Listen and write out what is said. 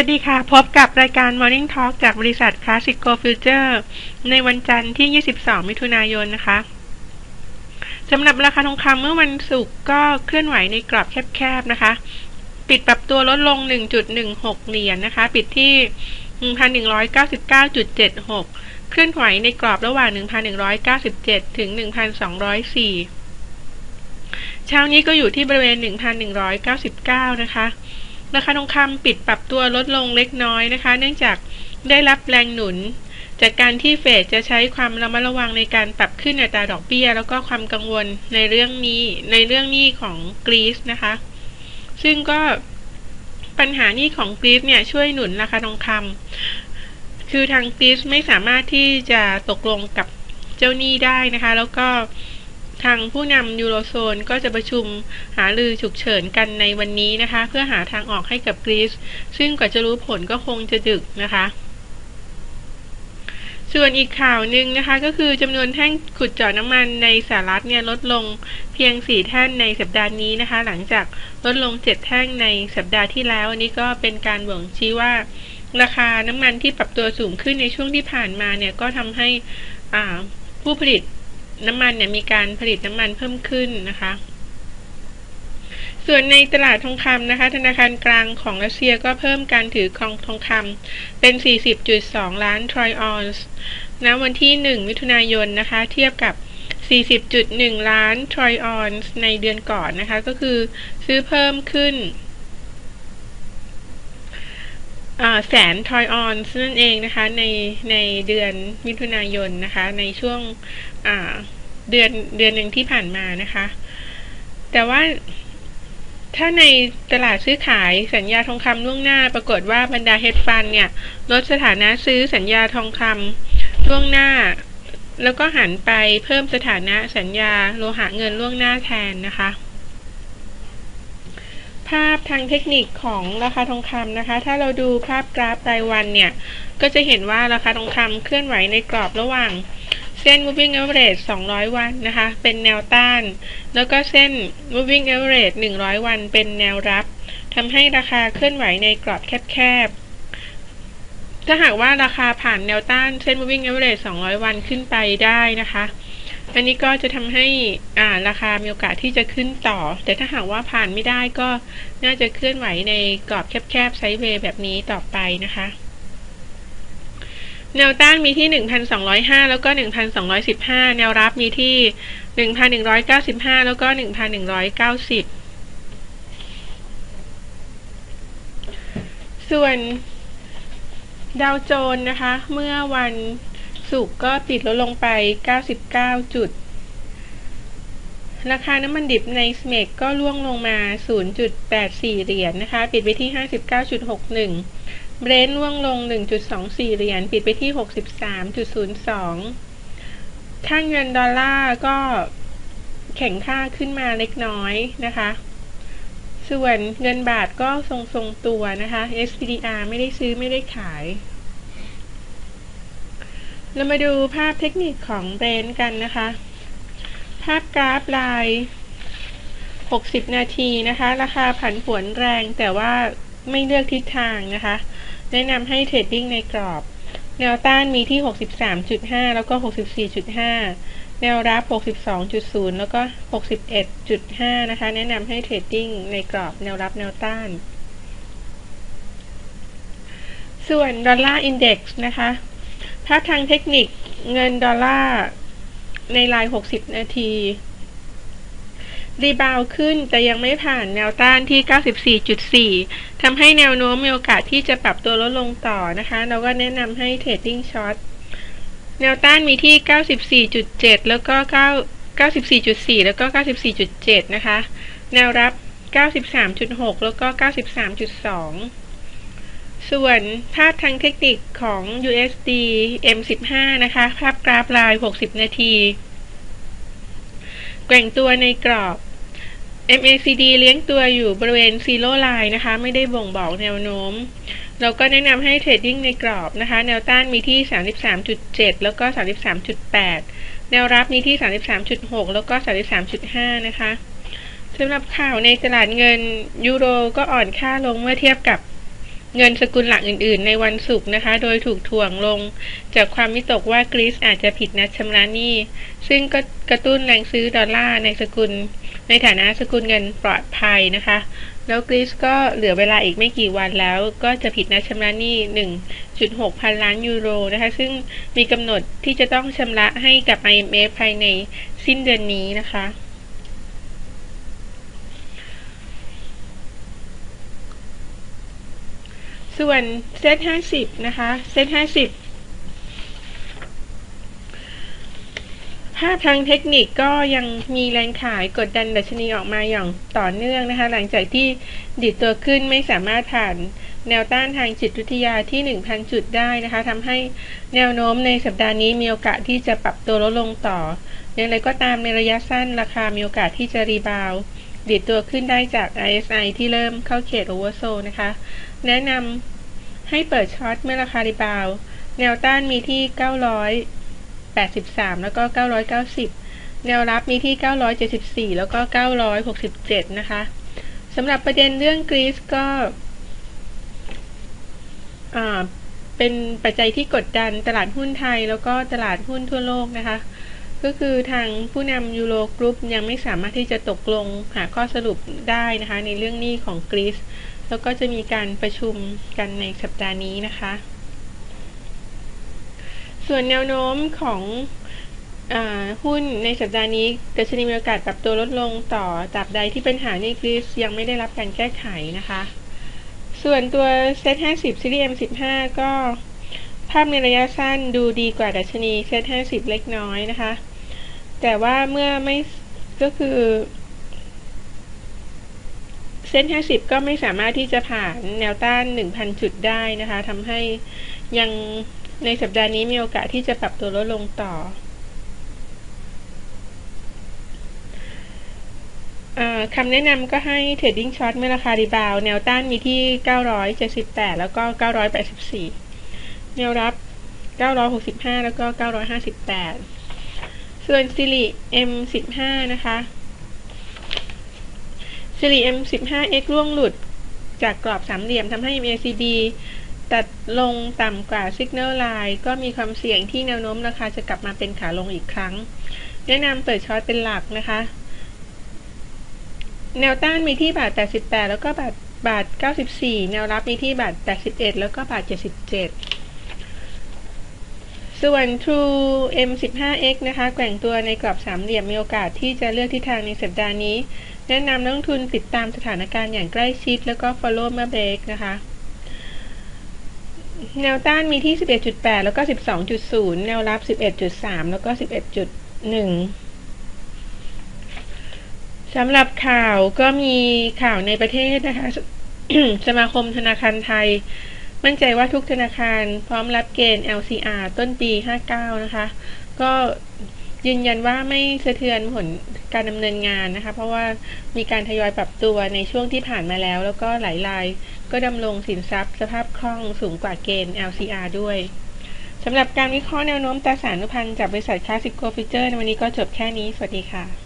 วัสดีค่ะ พบกับรายการ Morning Talk จากบริษัท Classic Go Future ในวันจันทร์ที่ 22 มิถุนายนนะคะสำหรับราคาทองคำเมื่อวันศุกร์ก็เคลื่อนไหวในกรอบแคบๆนะคะ ปิดปรับตัวลดลง 1.16 เหรียญนนะคะ ปิดที่ 1,199.76 เคลื่อนไหวในกรอบระหว่าง 1,197 ถึง 1,204 เช้านี้ก็อยู่ที่บริเวณ 1,199 นะคะ ราคาทองคำปิดปรับตัวลดลงเล็กน้อยนะคะ เนื่องจากได้รับแรงหนุน จากการที่เฟดจะใช้ความระมัดระวังในการปรับขึ้นอัตราดอกเบี้ย แล้วก็ความกังวลในเรื่องนี้ในเรื่องนี้ของกรีซนะคะ ซึ่งก็ปัญหานี้ของกรีซเนี่ยช่วยหนุนราคาทองคำคือทางกรีซไม่สามารถที่จะตกลงกับเจ้าหนี้ได้นะคะ แล้วก็ ทางผู้นำยูโรโซนก็จะประชุมหาลือฉุกเฉินกันในวันนี้นะคะ เพื่อหาทางออกให้กับกรีซซึ่งกว่าจะรู้ผลก็คงจะดึกนะคะ ส่วนอีกข่าวหนึ่งนะคะ ก็คือจำนวนแท่งขุดเจาะน้ำมันในสหรัฐเนี่ยลดลงเพียง 4 แท่งในสัปดาห์นี้นะคะ หลังจากลดลง 7 แท่งในสัปดาห์ที่แล้ว อันนี้ก็เป็นการบ่งชี้ว่า ราคาน้ำมันที่ปรับตัวสูงขึ้นในช่วงที่ผ่านมาเนี่ยก็ทำให้ผู้ผลิต น้ำมันเนี่ยมีการผลิตน้ำมันเพิ่มขึ้นนะคะ ส่วนในตลาดทองคำนะคะ ธนาคารกลางของรัสเซียก็เพิ่มการถือครองทองคำเป็น 40.2 ล้านทรอยออนซ์ณวันที่ 1 มิถุนายนนะคะ เทียบกับ 40.1 ล้านทรอยออนซ์ในเดือนก่อนนะคะ ก็คือซื้อเพิ่มขึ้น แสนทอยออนนั่นเองนะคะในในเดือนมิถุนายนนะคะ ในช่วงเดือนเดือนหนึ่งที่ผ่านมานะคะ แต่ว่าถ้าในตลาดซื้อขายสัญญาทองคำล่วงหน้า ปรากฏว่าบรรดาเฮดฟันเนี่ยลดสถานะซื้อสัญญาทองคำล่วงหน้า แล้วก็หันไปเพิ่มสถานะสัญญาโลหะเงินล่วงหน้าแทนนะคะ ภาพทางเทคนิคของราคาทองคำนะคะ ถ้าเราดูภาพกราฟรายวันเนี่ย ก็จะเห็นว่าราคาทองคำเคลื่อนไหวในกรอบระหว่าง เส้น moving average 200 วันนะคะ เป็นแนวต้าน แล้วก็เส้น moving average 100 วัน เป็นแนวรับทำให้ราคาเคลื่อนไหวในกรอบแคบๆ ถ้าหากว่าราคาผ่านแนวต้านเส้น moving average 200 วันขึ้นไปได้นะคะ อันนี้ก็จะทำให้อ่าราคามีโอกาสที่จะขึ้นต่อ แต่ถ้าหากว่าผ่านไม่ได้ก็น่าจะเคลื่อนไหวในกรอบแคบๆไซด์เวย์แบบนี้ต่อไปนะคะแนวต้านมีที่ 1,205 แล้วก็ 1,215 แนวรับมีที่ 1,195 แล้วก็ 1,190 ส่วนดาวโจนนะคะ เมื่อวัน ศุกก็ปิดลดลงไป 99 จุด ราคาน้ำมันดิบในสเมกก็ล่วงลงมา 0.84 เหรียญนนะคะ ปิดไปที่ 59.61 เบรนท์ร่วงลง 1.24 เหรียญ ปิดไปที่ 63.02 ค่าเงินดอลลาร์ก็แข็งค่าขึ้นมาเล็กน้อยนะคะ ส่วนเงินบาทก็ทรงๆตัวนะคะ SPDR ไม่ได้ซื้อไม่ได้ขาย เรามาดูภาพเทคนิคของเบรนท์กันนะคะ ภาพกราฟลาย 60 นาทีนะคะ ราคาผันผวนแรงแต่ว่าไม่เลือกทิศทางนะคะ แนะนำให้เทรดดิ้งในกรอบ แนวต้านมีที่ 63.5 แล้วก็ 64.5 แนวรับ 62.0 แล้วก็ 61.5 นะคะ แนะนำให้เทรดดิ้งในกรอบแนวรับแนวต้าน ส่วนดอลลาร์อินเด็กซ์นะคะ ภาพทางเทคนิคเงินดอลลาร์ในราย 60 นาที รีบาวขึ้นแต่ยังไม่ผ่านแนวต้านที่ 94.4 ทำให้แนวโน้มมีโอกาสที่จะปรับตัวลดลงต่อนะคะ เราก็แนะนำให้เทรดดิ้งช็อต แนวต้านมีที่ 94.7 แล้วก็94.4 แล้วก็ 94.7 นะคะ แนวรับ 93.6 แล้วก็ 93.2 ส่วนภาพทางเทคนิคของ USD M15 นะคะ ภาพกราฟลาย 60 นาที แกว่งตัวในกรอบ MACD เลี้ยงตัวอยู่บริเวณซีโร่ไลน์นะคะ ไม่ได้บ่งบอกแนวโน้ม เราก็แนะนำให้เทรดดิ้งในกรอบนะคะ แนวต้านมีที่ 33.7 แล้วก็ 33.8 แนวรับมีที่ 33.6 แล้วก็ 33.5 นะคะสำหรับข่าวในตลาดเงินยูโรก็อ่อนค่าลงเมื่อเทียบกับ เงินสกุลหลักอื่นๆ ในวันศุกร์นะคะ โดยถูกถ่วงลง จากความวิตกว่ากรีซอาจจะผิดนัดชำระหนี้ ซึ่งก็กระตุ้นแรงซื้อดอลลาร์ในสกุล ในฐานะสกุลเงินปลอดภัยนะคะ แล้วกรีซก็เหลือเวลาอีกไม่กี่วันแล้ว ก็จะผิดนัดชำระหนี้ 1.6 พันล้านยูโรนะคะ ซึ่งมีกำหนดที่จะต้องชำระให้กับ IMF ภายในสิ้นเดือนนี้นะคะ ส่วนเซตห้าสิบนะคะเซตห้าสิบภาพทางเทคนิคก็ยังมีแรงขายกดดันดัชนีออกมาอย่างต่อเนื่องนะคะ หลังจากที่ดิดตัวขึ้นไม่สามารถผ่านแนวต้านทางจิตวิทยาที่ 1,000 จุดได้นะคะทำให้แนวโน้มในสัปดาห์นี้มีโอกาสที่จะปรับตัวลดลงต่อ อย่างไรก็ตามในระยะสั้นราคามีโอกาสที่จะรีบาวดิดตัวขึ้นได้จาก RSI ที่เริ่มเข้าเขตโอเวอร์โซนะคะ แนะนำให้เปิดช็อตเมื่อราคารีบาว แนวต้านมีที่ 983 แล้วก็ 990 แนวรับมีที่ 974 แล้วก็ 967 นะคะสำหรับประเด็นเรื่องกรีซก็เป็นปัจจัยที่กดดันตลาดหุ้นไทยแล้วก็ตลาดหุ้นทั่วโลกนะคะ ก็คือทางผู้นำยูโรกรุ๊ปยังไม่สามารถที่จะตกลงหาข้อสรุปได้นะคะ ในเรื่องหนี้ของกรีซ แล้วก็จะมีการประชุมกันในสัปดาห์นี้นะคะ ส่วนแนวโน้มของอหุ้นในสัปดาห์นี้ดัชนีมีโอกาสปรับตัวลดลงต่อตราบใดที่ปัญหาในกรีซยังไม่ได้รับการแก้ไขนะคะ ส่วนตัวเซ็ต50ซีรีส์ M15 ก็ภาพในระยะสั้นดูดีกว่าดัชนีเซ็ต50เล็กน้อยนะคะ แต่ว่าเมื่อไม่ก็คือ เส้น 50 ก็ไม่สามารถที่จะผ่านแนวต้าน 1,000 จุดได้นะคะทำให้ยังในสัปดาห์นี้มีโอกาสที่จะปรับตัวลดลงต่อคำแนะนำก็ให้เทรดดิ้งช็อตเมื่อราคารีบาว แนวต้านมีที่ 978 แล้วก็ 984 แนวรับ 965 แล้วก็ 958 ส่วนซิลิ M15 นะคะ ซิริ M15X ร่วงหลุดจากกรอบสามเหลี่ยมทำให้ MACD ตัดลงต่ำกว่า Signal Line ก็มีความเสี่ยงที่แนวโน้มราคาจะกลับมาเป็นขาลงอีกครั้ง แนะนำเปิดช็อตเป็นหลักนะคะ แนวต้านมีที่บาท 88 แล้วก็บาทบาท 94 แนวรับมีที่บาท 81 แล้วก็บาท 77 ส่วน True M15X นะคะ แกว่งตัวในกรอบสามเหลี่ยมมีโอกาสที่จะเลือกทิศทางในสัปดาห์นี้ แนะนำนักทุนติดตามสถานการณ์อย่างใกล้ชิด แล้วก็ follow เมื่อเบรกนะคะแนวต้านมีที่ 11.8 แล้วก็ 12.0 แนวรับ 11.3 แล้วก็ 11.1 สำหรับข่าวก็มีข่าวในประเทศนะคะ สมาคมธนาคารไทย มั่นใจว่าทุกธนาคารพร้อมรับเกณฑ์ LCR ต้นปี 59 นะคะ ก็ ยืนยันว่าไม่สะเทือนผลการดำเนินงานนะคะ เพราะว่ามีการทยอยปรับตัวในช่วงที่ผ่านมาแล้ว แล้วก็หลายรายก็ดำรงสินทรัพย์ สภาพคล่องสูงกว่าเกณฑ์ LCR ด้วยสำหรับการวิเคราะห์แนวโน้มตราสารนุพันธ์จากบริษัทคลาสสิกโกฟิเจอร์ในวันนี้ก็จบแค่นี้ สวัสดีค่ะ